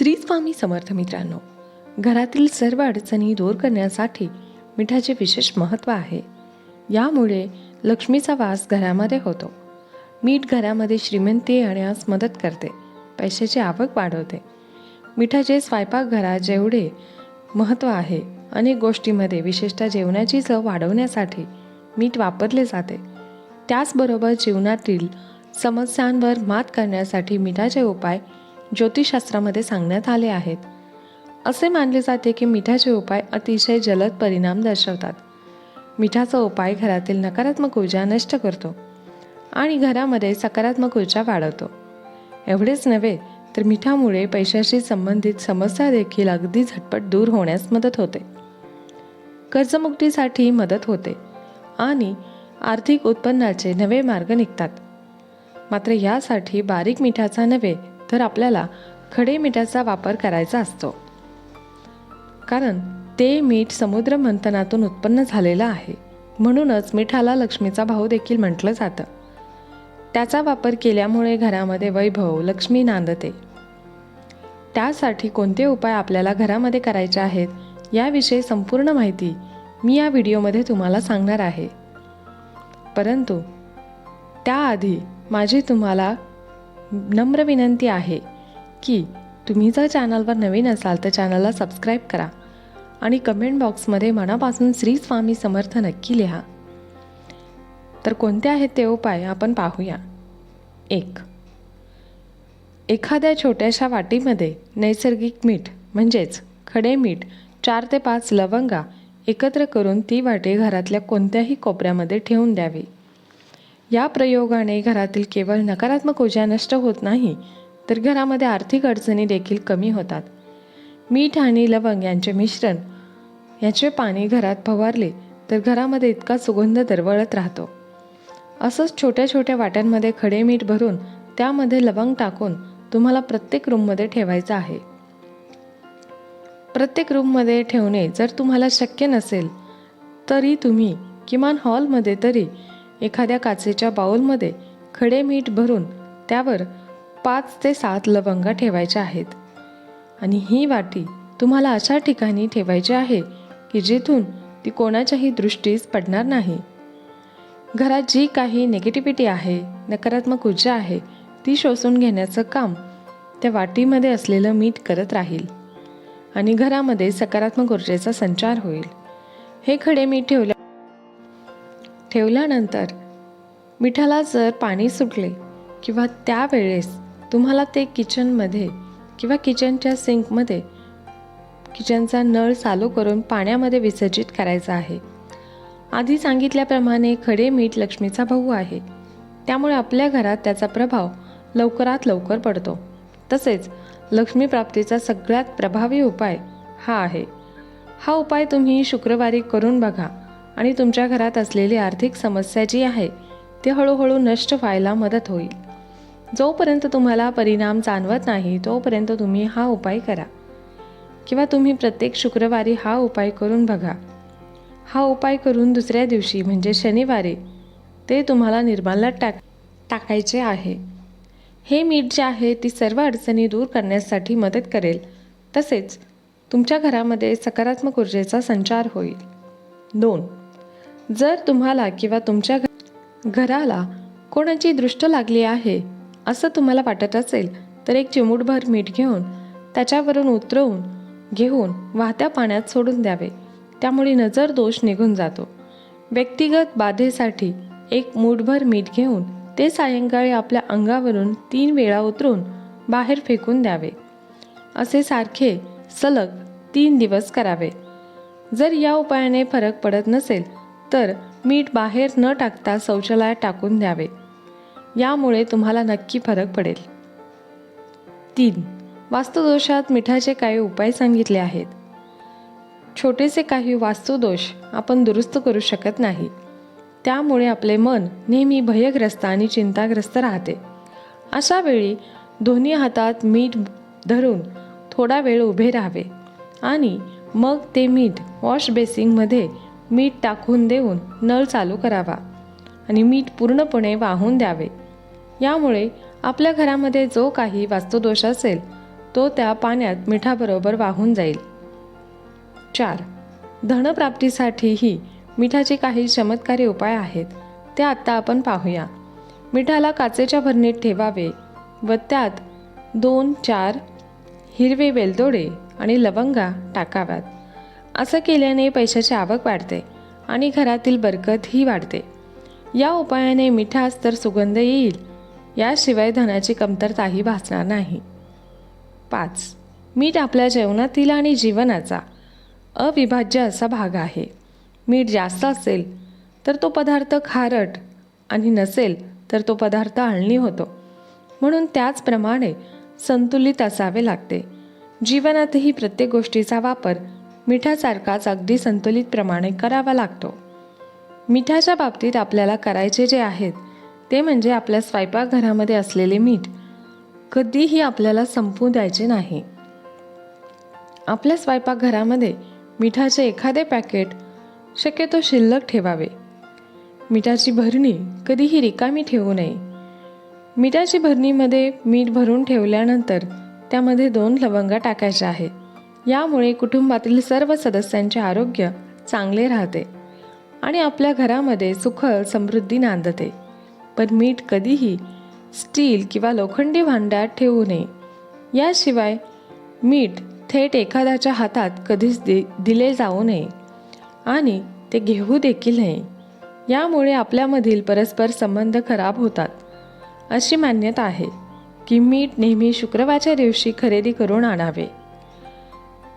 श्री स्वामी समर्थ मित्रांनो घरातील सर्व अडचणी दूर करण्यासाठी मिठाचे विशेष महत्त्व आहे. यामुळे लक्ष्मीचा वास घरामध्ये होतो. मीठ घरामध्ये श्रीमंती येण्यास मदत करते. पैशाची आवक वाढवते. मिठाचे स्वयंपाकघरा जेवढे महत्त्व आहे अनेक गोष्टीमध्ये विशेषतः जेवणाची चव वाढवण्यासाठी मीठ वापरले जाते. त्याचबरोबर जीवनातील समस्यांवर मात करण्यासाठी मिठाचे उपाय ज्योतिषशास्त्रामध्ये सांगण्यात आले आहेत. असे मानले जाते की मिठाचे उपाय अतिशय जलद परिणाम दर्शवतात. मिठाचा उपाय घरातील नकारात्मक ऊर्जा नष्ट करतो आणि घरामध्ये सकारात्मक ऊर्जा वाढवतो. एवढेच नव्हे तर मिठामुळे पैशाशी संबंधित समस्या देखील अगदी झटपट दूर होण्यास मदत होते. कर्जमुक्तीसाठी मदत होते आणि आर्थिक उत्पन्नाचे नवे मार्ग निघतात. मात्र यासाठी बारीक मिठाचा नव्हे तर आपल्याला खडे मिठाचा वापर करायचा असतो. कारण ते मीठ समुद्र मंथनातून उत्पन्न झालेलं आहे. म्हणूनच मिठाला लक्ष्मीचा भाऊ देखील म्हटलं जातं. त्याचा वापर केल्यामुळे घरामध्ये वैभव लक्ष्मी नांदते. त्यासाठी कोणते उपाय आपल्याला घरामध्ये करायचे आहेत याविषयी संपूर्ण माहिती मी या व्हिडिओमध्ये तुम्हाला सांगणार आहे. परंतु त्याआधी माझी तुम्हाला नम्र विनंती आहे की तुम्ही जर चॅनलवर नवीन असाल तर चॅनलला सबस्क्राईब करा आणि कमेंट बॉक्समध्ये मनापासून श्री स्वामी समर्थ नक्की लिहा. तर कोणते आहेत ते उपाय आपण पाहूया. एक एखाद्या छोट्याशा वाटीमध्ये नैसर्गिक मीठ म्हणजेच खडे मीठ चार ते पाच लवंगा एकत्र करून ती वाटी घरातल्या कोणत्याही कोपऱ्यामध्ये ठेवून द्यावी. या प्रयोगाने घरातील केवळ नकारात्मक ऊर्जा नष्ट होत नाही तर घरामध्ये आर्थिक अडचणी देखील कमी होतात. मीठ आणि लवंग यांचे मिश्रण याचे पाणी घरात फवारले तर घरामध्ये इतका सुगंध दरवळत राहतो. असंच छोट्या छोट्या वाट्यांमध्ये खडे मीठ भरून त्यामध्ये लवंग टाकून तुम्हाला प्रत्येक रूममध्ये ठेवायचं आहे. प्रत्येक रूममध्ये ठेवणे जर तुम्हाला शक्य नसेल तरी तुम्ही किमान हॉलमध्ये तरी एखाद्या काचेच्या बाऊलमध्ये खडे मीठ भरून त्यावर पाच ते सात लवंगा ठेवायच्या आहेत. आणि ही वाटी तुम्हाला अशा ठिकाणी ठेवायची आहे की जिथून ती कोणाच्याही दृष्टीस पडणार नाही. घरात जी काही निगेटिव्हिटी आहे नकारात्मक ऊर्जा आहे ती शोषून घेण्याचं काम त्या वाटीमध्ये असलेलं मीठ करत राहील. आणि घरामध्ये सकारात्मक ऊर्जेचा संचार होईल. हे खडे मीठ ठेवल्या ठेवल्यानंतर मिठाला जर पाणी सुटले किंवा त्यावेळेस तुम्हाला ते किचनमध्ये किंवा किचनच्या सिंकमध्ये किचनचा नळ चालू करून पाण्यामध्ये विसर्जित करायचा आहे. आधी सांगितल्याप्रमाणे खडे मीठ लक्ष्मीचा भाऊ आहे. त्यामुळे आपल्या घरात त्याचा प्रभाव लवकरात लवकर पडतो. तसेच लक्ष्मी प्राप्तीचा सगळ्यात प्रभावी उपाय हा आहे. हा उपाय तुम्ही शुक्रवारी करून बघा. आणि तुमच्या घरात असलेली आर्थिक समस्या जी आहे ती हळूहळू नष्ट व्हायला मदत होईल. जोपर्यंत तुम्हाला परिणाम जाणवत नाही तोपर्यंत तुम्ही हा उपाय करा. किंवा तुम्ही प्रत्येक शुक्रवारी हा उपाय करून बघा. हा उपाय करून दुसऱ्या दिवशी म्हणजे शनिवारी ते तुम्हाला निर्माल्यात टाक टाकायचे आहे. हे मीठ जे आहे ती सर्व अडचणी दूर करण्यासाठी मदत करेल. तसेच तुमच्या घरामध्ये सकारात्मक ऊर्जेचा संचार होईल. दोन जर तुम्हाला किंवा तुमच्या घ- घराला कोणाची दृष्ट लागली आहे असं तुम्हाला वाटत असेल तर एक चिमूटभर मीठ घेऊन त्याच्यावरून उतरवून घेऊन वाहत्या पाण्यात सोडून द्यावे. त्यामुळे नजर दोष निघून जातो. व्यक्तिगत बाधेसाठी एक मूठभर मीठ घेऊन ते सायंकाळी आपल्या अंगावरून तीन वेळा उतरून बाहेर फेकून द्यावे. असे सारखे सलग तीन दिवस करावे. जर या उपायाने फरक पडत नसेल तर मीठ बाहेर न टाकता शौचालयात टाकून द्यावे. यामुळे तुम्हाला नक्की फरक पडेल. तीन. वास्तुदोषात मिठाचे काही उपाय सांगितले आहेत. छोटेसे काही वास्तुदोष आपण दुरुस्त करू शकत नाही. त्यामुळे आपले मन नेहमी भयग्रस्त आणि चिंताग्रस्त राहते. अशा वेळी दोन्ही हातात मीठ धरून थोडा वेळ उभे राहावे आणि मग ते मीठ वॉश बेसिंगमध्ये मीठ टाकून देऊन नळ चालू करावा आणि मीठ पूर्णपणे वाहून द्यावे. यामुळे आपल्या घरामध्ये जो काही वास्तुदोष असेल तो त्या पाण्यात मिठाबरोबर वाहून जाईल. चार. धनप्राप्तीसाठीही मिठाचे काही चमत्कारी उपाय आहेत ते आत्ता आपण पाहूया. मिठाला काचेच्या भरणीत ठेवावे व त्यात दोन चार हिरवे वेलदोडे आणि लवंगा टाकाव्यात. असं केल्याने पैशाची आवक वाढते आणि घरातील बरकतही वाढते. या उपायाने मिठास तर सुगंध येईल याशिवाय धनाची कमतरताही भासणार नाही. पाच. मीठ आपल्या जेवणातील आणि जीवनाचा अविभाज्य असा भाग आहे. मीठ जास्त असेल तर तो पदार्थ खारट आणि नसेल तर तो पदार्थ आळणी होतो. म्हणून त्याचप्रमाणे संतुलित असावे लागते. जीवनातही प्रत्येक गोष्टीचा वापर मिठासारखाच अगदी संतुलित प्रमाणे करावा लागतो. मिठाच्या बाबतीत आपल्याला करायचे जे आहेत ते म्हणजे आपल्या स्वयंपाकघरामध्ये असलेले मीठ. कधीही आपल्याला संपू द्यायचे नाही. आपल्या स्वयंपाकघरामध्ये मिठाचे एखादे पॅकेट शक्यतो शिल्लक ठेवावे. मिठाची भरणी कधीही रिकामी ठेवू नये. मिठाची भरणीमध्ये मीठ भरून ठेवल्यानंतर त्यामध्ये दोन लवंगा टाकायच्या आहेत. यामुळे कुटुंबातील सर्व सदस्यांचे आरोग्य चांगले राहते आणि आपल्या घरामध्ये सुखल समृद्धी नांदते. पण मीठ कधीही स्टील किंवा लोखंडी भांड्यात ठेवू नये. याशिवाय मीठ थेट एखाद्याच्या हातात कधीच दि दिले जाऊ नये आणि ते घेऊ देखील नये. यामुळे आपल्यामधील परस्पर संबंध खराब होतात. अशी मान्यता आहे की मीठ नेहमी शुक्रवारच्या दिवशी खरेदी करून आणावे.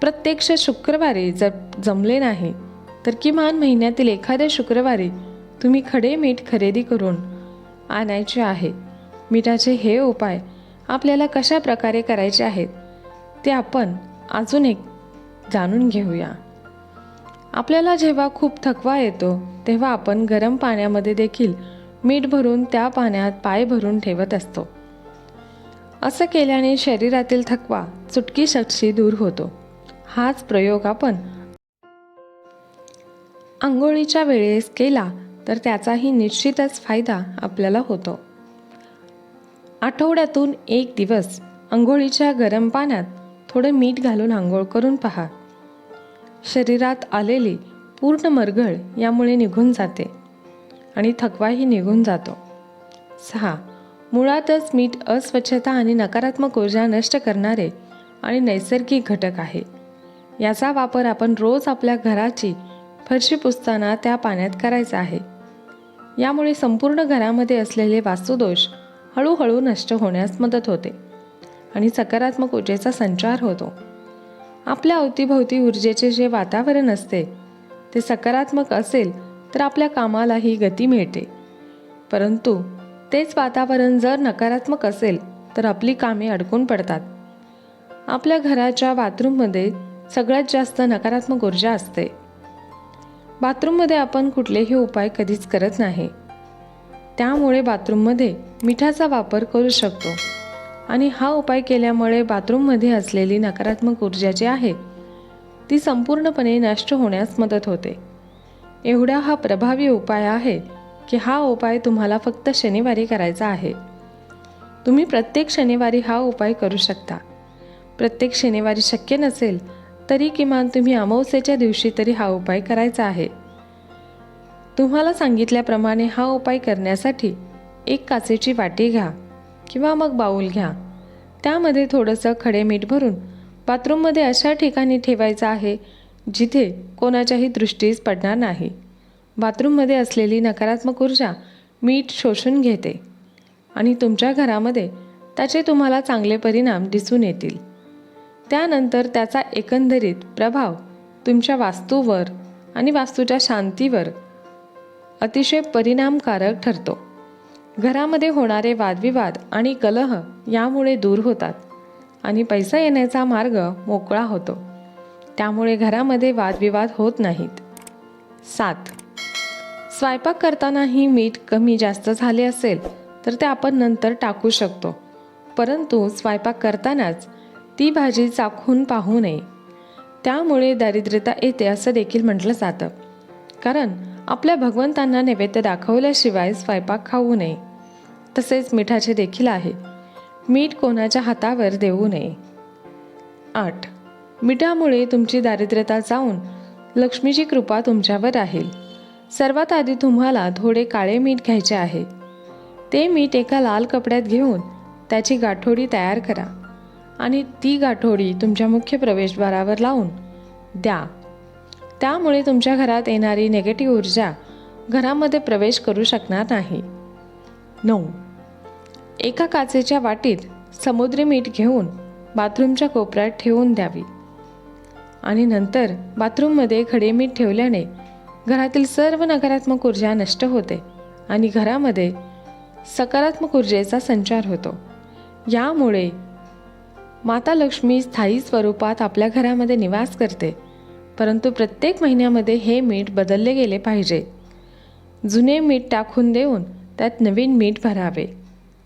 प्रत्यक्ष शुक्रवारी जर जमले नाही तर किमान महिन्यातील एखाद्या शुक्रवारी तुम्ही खडे मीठ खरेदी करून आणायचे आहे. मिठाचे हे उपाय आपल्याला कशा प्रकारे करायचे आहेत ते आपण अजून एक जाणून घेऊया. आपल्याला जेव्हा खूप थकवा येतो तेव्हा आपण गरम पाण्यामध्ये देखील मीठ भरून त्या पाण्यात पाय भरून ठेवत असतो. असं केल्याने शरीरातील थकवा चुटकीसटशी दूर होतो. हाच प्रयोग आपण. आंघोळीच्या वेळेस केला तर त्याचाही निश्चितच फायदा आपल्याला होतो. आठवड्यातून एक दिवस आंघोळीच्या गरम पाण्यात थोडं मीठ घालून आंघोळ करून पहा. शरीरात आलेली पूर्ण मरगळ यामुळे निघून जाते आणि थकवाही निघून जातो. सहा. मुळातच मीठ अस्वच्छता आणि नकारात्मक ऊर्जा नष्ट करणारे आणि नैसर्गिक घटक आहे. याचा वापर आपण रोज आपल्या घराची फरशी पुसताना त्या पाण्यात करायचा आहे. यामुळे संपूर्ण घरामध्ये असलेले वास्तुदोष हळूहळू नष्ट होण्यास मदत होते आणि सकारात्मक ऊर्जेचा संचार होतो. आपल्या अवतीभोवती ऊर्जेचे जे वातावरण असते ते सकारात्मक असेल तर आपल्या कामालाही गती मिळते. परंतु तेच वातावरण जर नकारात्मक असेल तर आपली कामे अडकून पडतात. आपल्या घराच्या बाथरूममध्ये सगळ्यात जास्त नकारात्मक ऊर्जा असते. बाथरूममध्ये आपण कुठलेही उपाय कधीच करत नाही. त्यामुळे बाथरूममध्ये मिठाचा वापर करू शकतो. आणि हा उपाय केल्यामुळे बाथरूममध्ये असलेली नकारात्मक ऊर्जा जी आहे ती संपूर्णपणे नष्ट होण्यास मदत होते. एवढा हा प्रभावी उपाय आहे की हा उपाय तुम्हाला फक्त शनिवारी करायचा आहे. तुम्ही प्रत्येक शनिवारी हा उपाय करू शकता. प्रत्येक शनिवारी शक्य नसेल तरी किमान तुम्ही अमावस्येच्या दिवशी तरी हा उपाय करायचा आहे. तुम्हाला सांगितल्याप्रमाणे हा उपाय करण्यासाठी एक काचेची वाटी घ्या किंवा मग बाऊल घ्या. त्यामध्ये थोडंसं खडे मीठ भरून बाथरूममध्ये अशा ठिकाणी ठेवायचं आहे जिथे कोणाच्याही दृष्टीस पडणार नाही. बाथरूममध्ये असलेली नकारात्मक ऊर्जा मीठ शोषून घेते आणि तुमच्या घरामध्ये त्याचे तुम्हाला चांगले परिणाम दिसून येतील. त्यानंतर त्याचा एकंदरीत प्रभाव तुमच्या वास्तूवर आणि वास्तूच्या शांतीवर अतिशय परिणामकारक ठरतो. घरामध्ये होणारे वादविवाद आणि कलह यामुळे दूर होतात आणि पैसा येण्याचा मार्ग मोकळा होतो. त्यामुळे घरामध्ये वादविवाद होत नाहीत. सात. स्वयंपाक करतानाही मीठ कमी जास्त झाले असेल तर ते आपण नंतर टाकू शकतो. परंतु स्वयंपाक करतानाच ती भाजी चाखून पाहू नये. त्यामुळे दारिद्र्यता येते असं देखील म्हटलं जातं. कारण आपल्या भगवंतांना नैवेद्य दाखवल्याशिवाय स्वयंपाक खाऊ नये. तसेच मिठाचे देखील आहे. मीठ कोणाच्या हातावर देऊ नये. आठ. मिठामुळे तुमची दारिद्र्यता जाऊन लक्ष्मीची कृपा तुमच्यावर राहील. सर्वात आधी तुम्हाला थोडे काळे मीठ घ्यायचे आहे. ते मीठ एका लाल कपड्यात घेऊन त्याची गाठोडी तयार करा. आणि ती गाठोडी तुमच्या मुख्य प्रवेशद्वारावर लावून द्या. त्यामुळे तुमच्या घरात येणारी नेगेटिव्ह ऊर्जा घरामध्ये प्रवेश करू शकणार नाही. नऊ. एका काचेच्या वाटीत समुद्री मीठ घेऊन बाथरूमच्या कोपऱ्यात ठेवून द्यावी. आणि नंतर बाथरूममध्ये खडे मीठ ठेवल्याने घरातील सर्व नकारात्मक ऊर्जा नष्ट होते आणि घरामध्ये सकारात्मक ऊर्जेचा संचार होतो. यामुळे माता लक्ष्मी स्थायी स्वरूपात आपल्या घरामध्ये निवास करते. परंतु प्रत्येक महिन्यामध्ये हे मीठ बदलले गेले पाहिजे. जुने मीठ टाकून देऊन त्यात नवीन मीठ भरावे.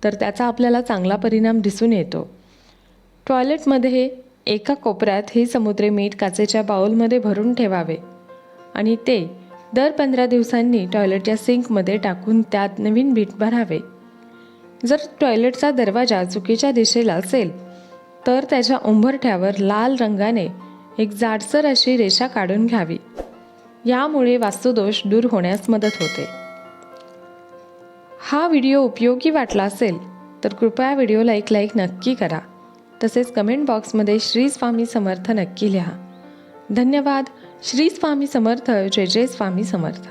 तर त्याचा आपल्याला चांगला परिणाम दिसून येतो. टॉयलेटमध्ये एका कोपऱ्यात हे समुद्री मीठ काचेच्या बाउलमध्ये भरून ठेवावे. आणि ते दर पंधरा दिवसांनी टॉयलेटच्या सिंकमध्ये टाकून त्यात नवीन मीठ भरावे. जर टॉयलेटचा दरवाजा चुकीच्या दिशेला असेल तर त्याच्या उंबरठ्यावर लाल रंगाने एक जाडसर अशी रेषा काढून घ्यावी. यामुळे वास्तुदोष दूर होण्यास मदत होते. हा व्हिडिओ उपयोगी वाटला असेल तर कृपया व्हिडिओला एक लाईक नक्की करा. तसेच कमेंट बॉक्समध्ये श्री स्वामी समर्थ नक्की लिहा. धन्यवाद. श्री स्वामी समर्थ जय जय स्वामी समर्थ.